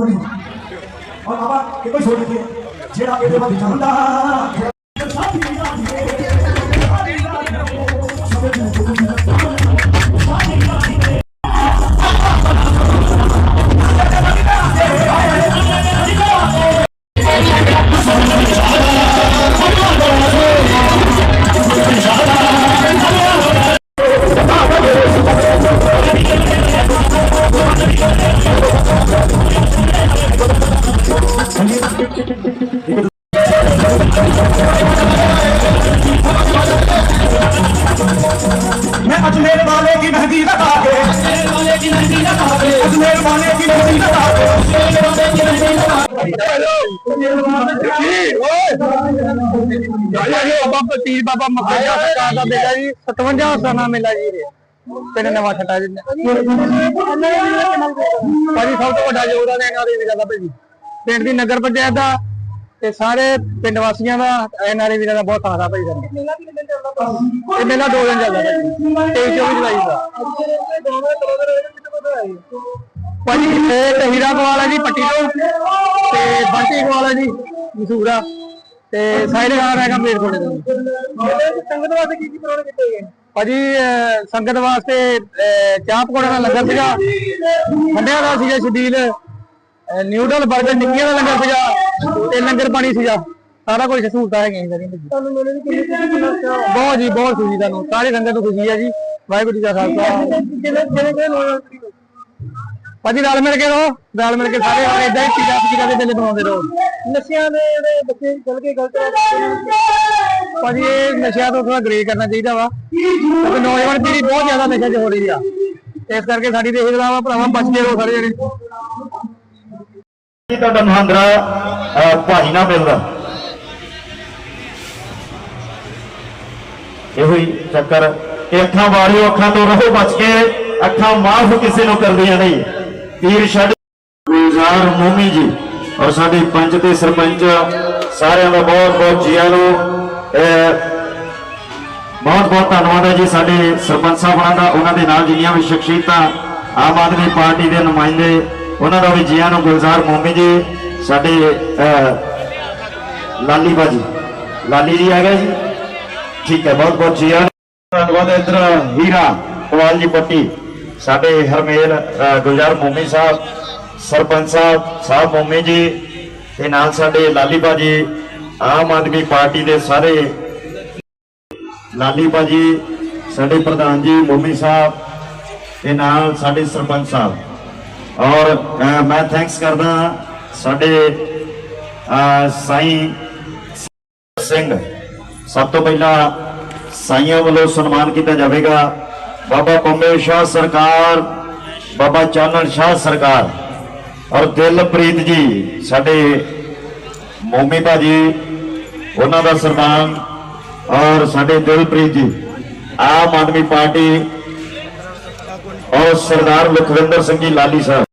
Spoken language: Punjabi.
ਔਰ ਬਾਬਾ ਇਹ ਕੋਈ ਛੋੜ ਦਿੱਤੀ ਜਿਹੜਾ ਇਹਦੇ ਵੱਲ ਜਾਂਦਾ मैं अजमेर वाले की मेहंदी लगा के अजमेर वाले की मेहंदी लगा के अजमेर वाले की मेहंदी लगा के ਬਾਬਾ ਪਤੀਰ ਬਾਬਾ ਮਖਾਇਆ ਸਰਕਾਰ ਦਾ ਬੇਟਾ ਜੀ 57 ਸਾਨਾ ਮੇਲਾ ਜੀ ਇਹ ਪਿੰਡ ਨਵਾਂ ਛੱਟਾ ਜੀ ਭਾਜੀ ਸਭ ਤੋਂ ਵੱਡਾ ਯੋਗਦਾਨ ਇਹਨਾਂ ਦੇ ਵੀਰਾਂ ਦਾ ਭਾਜੀ ਪਿੰਡ ਦੀ ਨਗਰ ਪੰਚਾਇਤ ਦਾ ਤੇ ਸਾਰੇ ਪਿੰਡ ਵਾਸੀਆਂ ਦਾ ਐਨਆਰਏ ਵੀਰਾਂ ਦਾ ਬਹੁਤ ਸਾਥ ਆ ਭਾਈ ਸਾਨੂੰ ਇਹ ਮੇਲਾ ਦੋ ਦਿਨ ਚੱਲਦਾ ਭਾਜੀ 23 24 ਜੁਲਾਈ ਦਾ। ਭਾਜੀ, ਇਹ ਤਹੀਰਾ ਕਵਾਲ ਹੈ ਜੀ, ਪੱਟੀ ਤੋਂ, ਤੇ ਬੰਟੀ ਕਵਾਲ ਜੀ ਮਸ਼ਹੂਰ ਤੇ ਸਾਈਡ ਖਾਨ ਹੈਗਾ ਮੇਰ ਕੋਲੇ ਤੋਂ। ਸੰਗਤ ਵਾਸਤੇ ਕੀ ਕੀ ਪ੍ਰੋਗਰਾਮ ਕੀਤੇ ਗਏ ਭਾਜੀ ਸੰਗਤ ਵਾਸਤੇ ਚਾਹ ਪਕੌੜੇ ਦਾ ਲੰਗਰ ਸੀਗਾ ਠੰਡਿਆਂ ਦਾ ਸੀਗਾ ਸ਼ਬੀਲ ਨਿਊਡਲ, ਬਰਗਰ, ਨਿੱਕੀਆਂ ਦਾ ਲੰਗਰ ਸੀਗਾ। ਤੇ ਲੰਗਰ ਪਾਣੀ ਸੀਗਾ ਸਾਰਾ ਕੁਝ ਸਹੂਲਤਾਂ ਹੈਗੀਆਂ ਸਾਰੀਆਂ। ਤੁਹਾਨੂੰ ਮਿਲਣ ਦੀ ਬਹੁਤ ਜੀ ਬਹੁਤ ਖੁਸ਼ੀ ਤੁਹਾਨੂੰ। ਸਾਰੇ ਸੰਗਤ ਨੂੰ ਖੁਸ਼ੀ ਹੈ ਜੀ। ਵਾਹਿਗੁਰੂ ਜੀ ਦਾ ਖਾਲਸਾ। ਜਿਹੜੇ ਜਿਹੜੇ ਭਾਜੀ ਰਲ ਮਿਲ ਕੇ ਰਹੋ। ਰਲ ਮਿਲ ਕੇ ਸਾਰੇ ਹੋਰ ਇਦਾਂ ਹੀ ਪੀੜਾ ਪੀੜਾ ਦੇ ਮੇਲੇ ਬਣਾਉਂਦੇ ਰਹੋ। ਨਸ਼ਿਆਂ ਦੇ ਜਿਹੜੇ ਬੱਚੇ ਚੱਲ ਕੇ ਗਲਤ ਭਾਜੀ ਇਹ ਨਸ਼ਿਆਂ ਤੋਂ ਥੋੜਾ ਗਰੇ ਕਰਨਾ ਚਾਹੀਦਾ ਵਾ। ਕਿਉਂਕਿ ਨੌਜਵਾਨ ਪੀੜ੍ਹੀ ਬਹੁਤ ਜ਼ਿਆਦਾ ਨਸ਼ਿਆਂ 'ਚ ਹੋ ਰਹੀ ਆ। ਇਸ ਕਰਕੇ ਸਾਡੀ ਦੇਖ ਦਾ ਵਾ ਭਰਾਵਾ ਬਚ ਕੇ ਰਹੋ ਸਾਰੇ ਜਣੇ। ਜੀ, ਤੁਹਾਡਾ ਮਹਾਂਦਰਾ ਭਾਈ ਭਾਜੀ ਨਾ ਮਿਲਦਾ। ਇਹੋ ਹੀ ਚੱਕਰ। ਕਿ ਅੱਖਾਂ ਵਾਲਿਓ ਅੱਖਾਂ ਤੋਂ ਰਹੋ ਬਚ ਕੇ, ਅੱਖਾਂ ਮਾਫ ਕਿਸੇ ਨੂੰ ਕਰਦੀਆਂ ਨਹੀਂ। ਪੀਰ ਛੱਡ। ਗੁਲਜ਼ਾਰ ਮੋਮੀ ਜੀ ਔਰ ਸਾਡੇ ਪੰਚ ਤੇ ਸਰਪੰਚ ਸਾਰਿਆਂ ਦਾ ਬਹੁਤ ਬਹੁਤ ਜੀਆਂ ਨੂੰ ਬਹੁਤ ਬਹੁਤ ਧੰਨਵਾਦ ਹੈ ਜੀ ਸਾਡੇ ਸਰਪੰਚ ਸਾਹਿਬਾਨਾਂ ਦਾ, ਉਹਨਾਂ ਦੇ ਨਾਲ ਜਿੰਨੀਆਂ ਵੀ ਸ਼ਖਸੀਅਤਾਂ ਆਮ ਆਦਮੀ ਪਾਰਟੀ ਦੇ ਨੁਮਾਇੰਦੇ ਉਹਨਾਂ ਦਾ ਵੀ ਜੀਆਂ ਨੂੰ ਗੁਲਜ਼ਾਰ ਮੋਮੀ ਜੀ, ਸਾਡੇ ਲਾਲੀ ਬਾਜੀ। ਲਾਲੀ ਜੀ ਆ ਗਏ ਜੀ। ਠੀਕ ਹੈ, ਬਹੁਤ ਬਹੁਤ ਜੀਆਂ ਧੰਨਵਾਦ। ਇਧਰ ਹੀਰਾ ਕਵਾਲ ਜੀ ਪੱਟੀ, ਸਾਡੇ ਹਰਮੇਲ ਗੁਲਜ਼ਾਰ ਮੋਮੀ ਸਾਹਿਬ, ਸਰਪੰਚ ਸਾਹਿਬ ਸਾਹਿਬ ਮੋਮੀ ਜੀ ਤੇ ਨਾਲ ਸਾਡੇ ਲਾਲੀ ਬਾਜੀ, ਆਮ ਆਦਮੀ ਪਾਰਟੀ ਦੇ ਸਾਰੇ ਲਾਲੀ ਭਾਜੀ ਸਾਡੇ ਪ੍ਰਧਾਨ ਜੀ ਮੋਮੀ ਸਾਹਿਬ ਤੇ ਨਾਲ ਸਾਡੇ ਸਰਪੰਚ ਸਾਹਿਬ। ਔਰ ਮੈਂ ਥੈਂਕਸ ਕਰਦਾ ਸਾਡੇ ਅਹ, ਸਾਈਂ ਸਿੰਘ। ਸਭ ਤੋਂ ਪਹਿਲਾਂ ਸਾਈਆਂ ਵੱਲੋਂ ਸਨਮਾਨ ਕੀਤਾ ਜਾਵੇਗਾ। ਬਾਬਾ ਪੰਮੇ ਸ਼ਾਹ ਸਰਕਾਰ ਬਾਬਾ ਚਾਨਣ ਸ਼ਾਹ ਸਰਕਾਰ। ਔਰ ਦਿਲਪ੍ਰੀਤ ਜੀ ਸਾਡੇ ਮੋਮੀ ਭਾਜੀ ਉਹਨਾਂ ਦਾ ਸਰਦਾਰ ਔਰ ਸਾਡੇ ਦਿਲਪ੍ਰੀਤ ਜੀ ਆਮ ਆਦਮੀ ਪਾਰਟੀ ਔਰ ਸਰਦਾਰ ਲਖਵਿੰਦਰ ਸਿੰਘ ਜੀ ਲਾਲੀ ਸਾਹਿਬ